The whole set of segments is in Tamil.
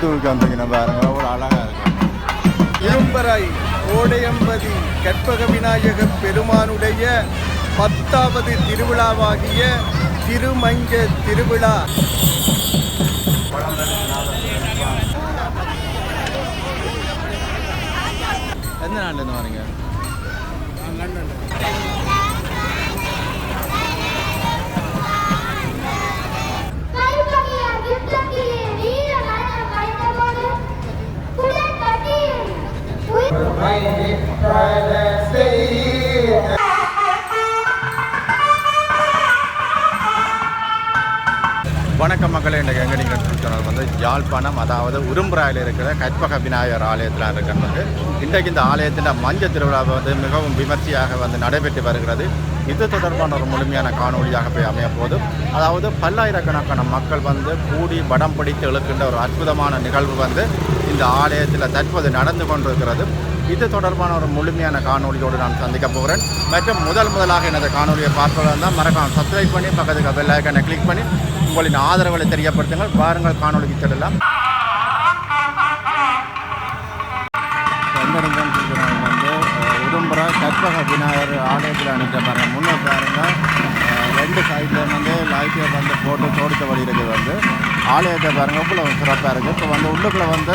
ஊத்துவுக்கு வந்தீங்கன்னா பாருங்க அவ்வளோ அழகாக இருக்கும் இரும்பராய் கோடையம்பதி கற்பக விநாயக பெருமானுடைய பத்தாவது திருவிழாவாகிய திருமஞ்ச திருவிழா. எந்த நாள்லேருந்து வரீங்க? வணக்கம் மக்களே இன்றைக்கு எங்கே நீங்கள் சொன்னது வந்து யாழ்ப்பாணம் அதாவது உரும்புராயில் இருக்கிற கற்பக விநாயகர் ஆலயத்தில் இருக்கிறது வந்து இன்றைக்கு இந்த ஆலயத்தின் மஞ்ச திருவிழா வந்து மிகவும் விமர்சையாக வந்து நடைபெற்று வருகிறது. இது தொடர்பான ஒரு முழுமையான காணொளியாக போய் அமைய போதும் அதாவது பல்லாயிரக்கணக்கான மக்கள் வந்து கூடி படம் பிடித்து இழுக்கின்ற ஒரு அற்புதமான நிகழ்வு வந்து இந்த ஆலயத்தில் தற்போது நடந்து கொண்டிருக்கிறது. இது தொடர்பான ஒரு முழுமையான காணொலியோடு நான் சந்திக்க போகிறேன். மற்றும் முதல் முதலாக எனது காணொலியை பார்ப்பதாக தான் மறக்காமல் சப்ஸ்கிரைப் பண்ணி பக்கத்துக்கு பெல் ஐக்கனை கிளிக் பண்ணி உங்களின் ஆதரவுகளை தெரியப்படுத்துங்கள். பாருங்கள் காணொலிக்கு செல்லலாம். வந்து கற்பக விநாயகர் ஆலயத்தில் அனுப்பிச்ச முன்னே பாருங்க. ரெண்டு சைடில் வந்து லைட்டை வந்து போட்டு தோடுத்த வழி இருக்குது வந்து. ஆலயத்தை பாருங்க இவ்வளோ சிறப்பாக இருக்குது இப்போ வந்து உள்ளுக்குள்ளே வந்து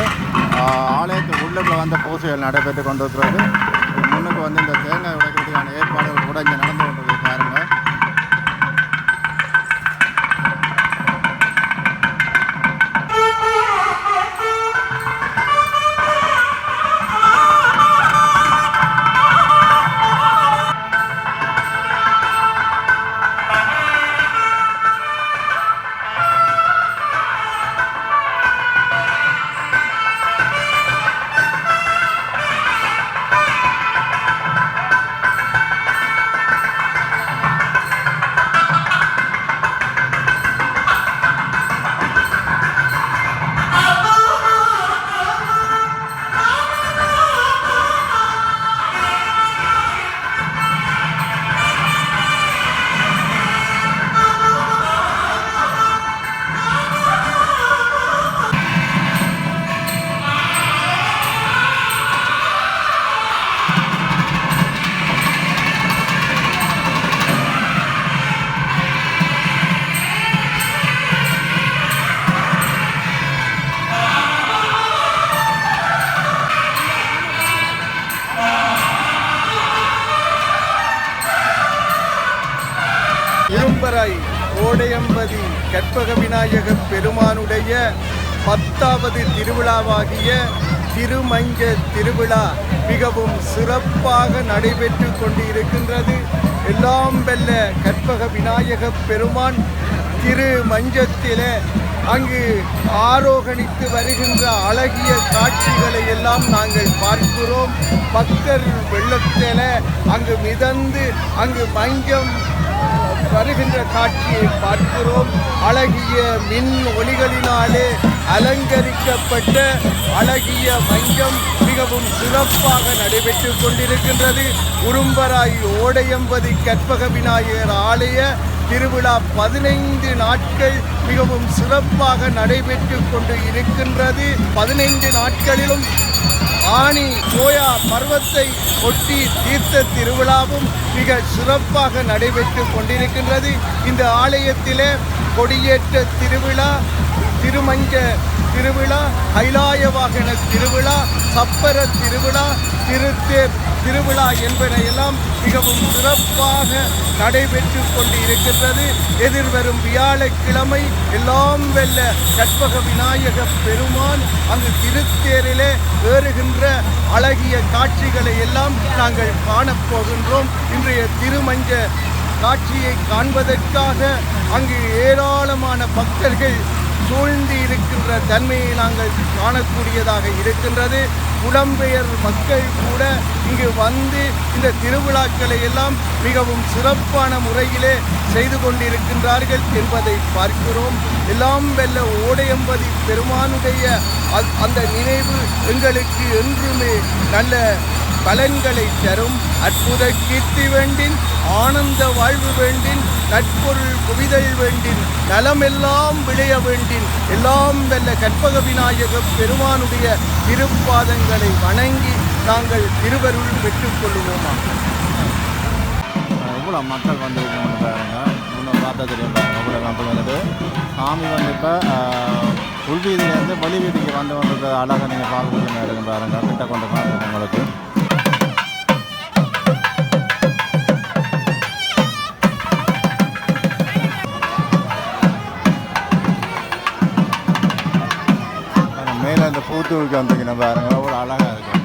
ஆலயத்துக்கு உள்ளுக்குள்ள வந்த வந்து பூசைகள் நடைபெற்று கொண்டிருக்கிறது. முன்னுக்கு வந்து இந்த தேங்காய் உடைக்கிறதுக்கான ஏற்பாடுகள் கூட இங்கே நடந்து பத்தாவது திருவிழாவாகிய திருமஞ்ச திருவிழா மிகவும் சிறப்பாக நடைபெற்று கொண்டு இருக்கின்றது எல்லாம் வெல்ல கற்பக விநாயக பெருமான் திருமஞ்சத்தில் அங்கு ஆரோகணித்து வருகின்ற அழகிய காட்சிகளை எல்லாம் நாங்கள் பார்க்கிறோம். பக்தர் வெள்ளத்தில் அங்கு மிதந்து அங்கு மஞ்சம் வருகின்ற காட்சியை பார்க்கிறோம். அழகிய மின் ஒளிகளினாலே அலங்கரிக்கப்பட்ட அழகிய மஞ்சம் மிகவும் சிறப்பாக நடைபெற்று கொண்டிருக்கின்றது. உரும்பராய் ஓடையம்பதி கற்பக விநாயகர் ஆலய திருவிழா பதினைந்து நாட்கள் மிகவும் சிறப்பாக நடைபெற்று கொண்டு இருக்கின்றது. பதினைந்து நாட்களிலும் ஆணி கோயா பர்வத்தை ஒட்டி தீர்த்த திருவிழாவும் மிக சிறப்பாக நடைபெற்று கொண்டிருக்கின்றது. இந்த ஆலயத்திலே கொடியேற்ற திருவிழா திருமஞ்ச திருவிழா கைலாய வாகன திருவிழா சப்பர திருவிழா திருத்தேர் திருவிழா என்பன எல்லாம் மிகவும் சிறப்பாக நடைபெற்று கொண்டு இருக்கின்றது எதிர்வரும் வியாழக்கிழமை எல்லாம் வெல்ல கற்பக விநாயக பெருமான் அங்கு திருத்தேரிலே ஏறுகின்ற அழகிய காட்சிகளை எல்லாம் நாங்கள் காணப்போகின்றோம். இன்றைய திருமஞ்ச காட்சியை காண்பதற்காக அங்கு ஏராளமான பக்தர்கள் சூழ்ந்து இருக்கின்ற தன்மையை நாங்கள் காணக்கூடியதாக இருக்கின்றது. புலம்பெயர் மக்கள் கூட இங்கு வந்து இந்த திருவிழாக்களை எல்லாம் மிகவும் சிறப்பான முறையிலே செய்து கொண்டிருக்கின்றார்கள் என்பதை பார்க்கிறோம். எல்லாம் வெல்ல ஓடையம்பதி பெருமானுடைய அந்த நினைவு எங்களுக்கு என்றுமே நல்ல பலன்களை தரும் அற்புத கீர்த்தி வேண்டின் ஆனந்த வாழ்வு வேண்டின் நட்பொருள் குவிதல் வேண்டின் நலமெல்லாம் விளைய வேண்டின் எல்லாம் வெல்ல கற்பக விநாயக பெருமானுடைய திருப்பாதங்களை வணங்கி நாங்கள் திருவருள் பெற்றுக்கொள்வோமா இவ்வளோ மக்கள் வந்து பாருங்க. முன்னே பார்த்தா தெரியும் பாருங்க மக்கள் வந்துட்டு சாமி வந்து இப்போ உள்வீதியிலேருந்து வெளி வீதிக்கு வந்து வந்து அழகாக நீங்கள் பார்க்கக்கூடிய மாதிரி இருக்கும் கிட்ட கொண்டு காட்டுறேன் உங்களுக்கு. தூக்கி வந்தீங்கன்னா பாருங்க. அவ்வளோ அழகாக இருக்கும்.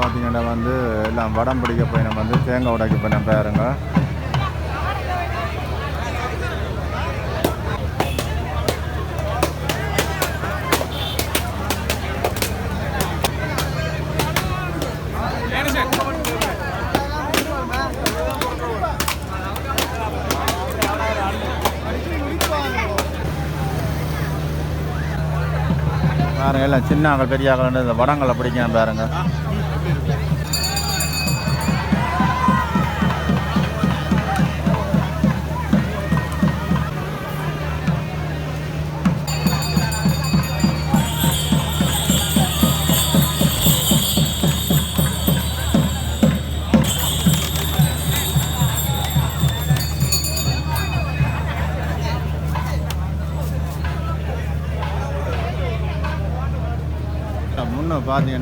பார்த்தீங்கன்னா வந்து எல்லாம் வடம் பிடிக்க போயின வந்து தேங்காய் உடைக்க போயின பாருங்க. பாருங்க எல்லாம் சின்ன ஆக்கள் பெரிய ஆக்கள் இந்த வடங்களை பிடிக்கணும் பாருங்க.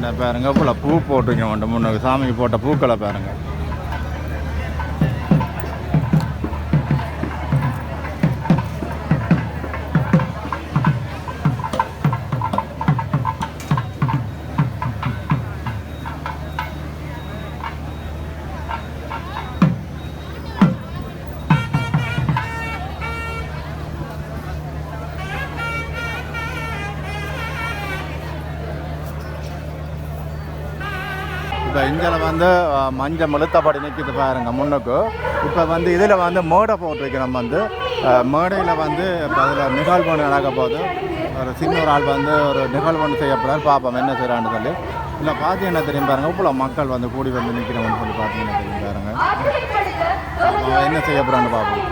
பார்த்தீங்கன்னா பாருங்க இவ்வளோ பூ போட்டிருக்கேன் ஒன்று முன்னுக்கு. சாமிக்கு போட்ட பூக்களை பாருங்கள் இங்கே வந்து மஞ்சள் மெழுத்தப்படி நிற்கிது பாருங்க முன்னுக்கு. இப்போ வந்து இதில் வந்து மேடை போட்டிருக்கிறோம் வந்து. மேடையில் வந்து இப்போ அதில் நிகழ்வு ஒன்று நடக்க போகுது. ஒரு சின்ன ஒரு ஆள் வந்து ஒரு நிகழ்வு ஒன்று செய்யப்படுறாரு. பார்ப்போம் என்ன செய்கிறான்னு சொல்லி. இல்லை பார்த்தீங்கன்னா தெரியும் பாருங்கள் இவ்வளோ மக்கள் வந்து கூடி வந்து நிற்கிறோம்னு சொல்லி பார்த்தீங்கன்னா தெரியும் பாருங்கள் என்ன செய்ய போகிறான்னு பார்ப்போம்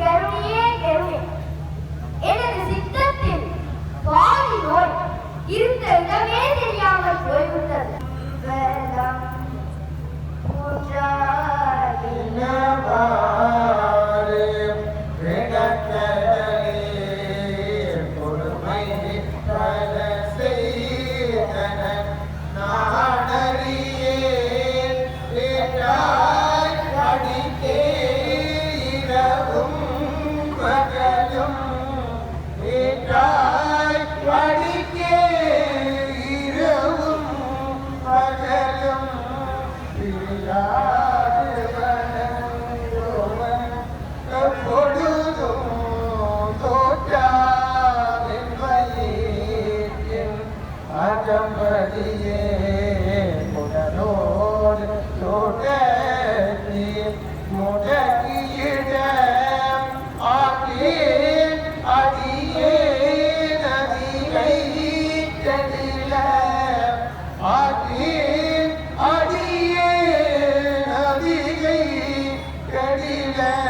very Amen.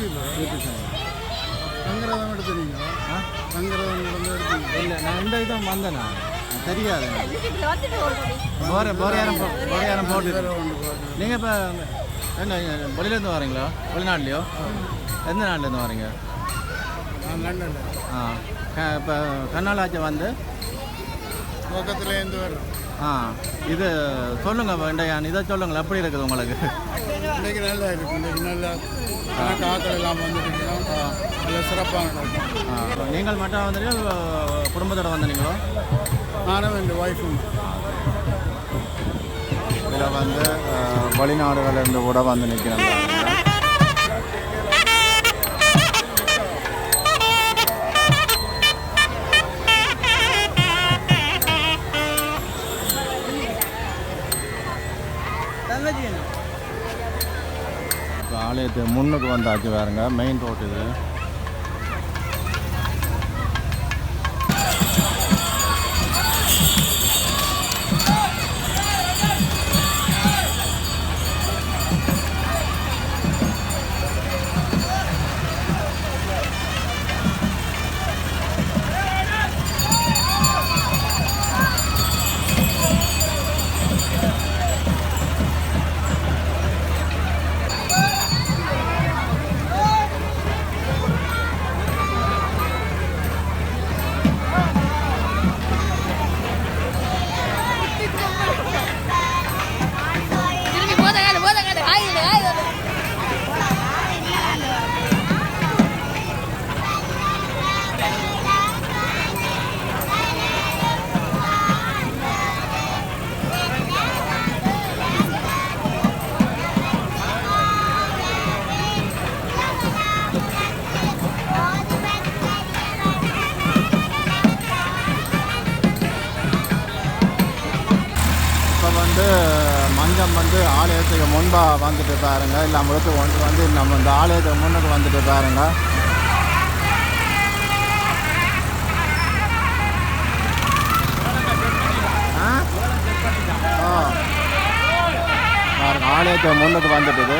சேனல் சங்கரதம் எடுத்துறீங்க சங்கரதம் நடந்து எடுத்தீங்க இல்லை நான் இந்த நான். எனக்கு தெரியாது. போகிற போகிற யாரும் போட்டு நீங்கள் இப்போ என்ன வெளியிலேருந்து வரீங்களா? வெளிநாட்டுலையோ? எந்த நாட்டிலேருந்து வரீங்க? ஆ இப்போ கண்ணாலாச்சி வந்து வர்றேன் ஆ இது சொல்லுங்கள் இதை சொல்லுங்கள் எப்படி இருக்குது உங்களுக்கு? இன்றைக்கு நல்லா இருக்கு இன்றைக்கு நல்லா கணக்கு ஆக்கள் எல்லாம் வந்துட்டு நல்ல சிறப்பாக நடக்கும் நீங்கள் மட்டும் வந்தீங்களா குடும்பத்தோட வந்தீங்களோ நானும் என் ஒய்ஃபும் இதில் வந்து வெளிநாடுகளிலிருந்து கூட வந்து நிற்கிறேன். ஆலயத்து முன்னுக்கு வந்தாச்சு பாருங்க மெயின் ரோடு இது. வந்து மஞ்சம் வந்து ஆலயத்துக்கு முன்பாக வந்துட்டு பாருங்க. இல்லை முழுக்க ஒன்று வந்து நம்ம இந்த ஆலயத்துக்கு முன்னுக்கு வந்துட்டு பாருங்க. ஆ? பாருங்க ஆலயத்துக்கு முன்னுக்கு வந்துட்டுது.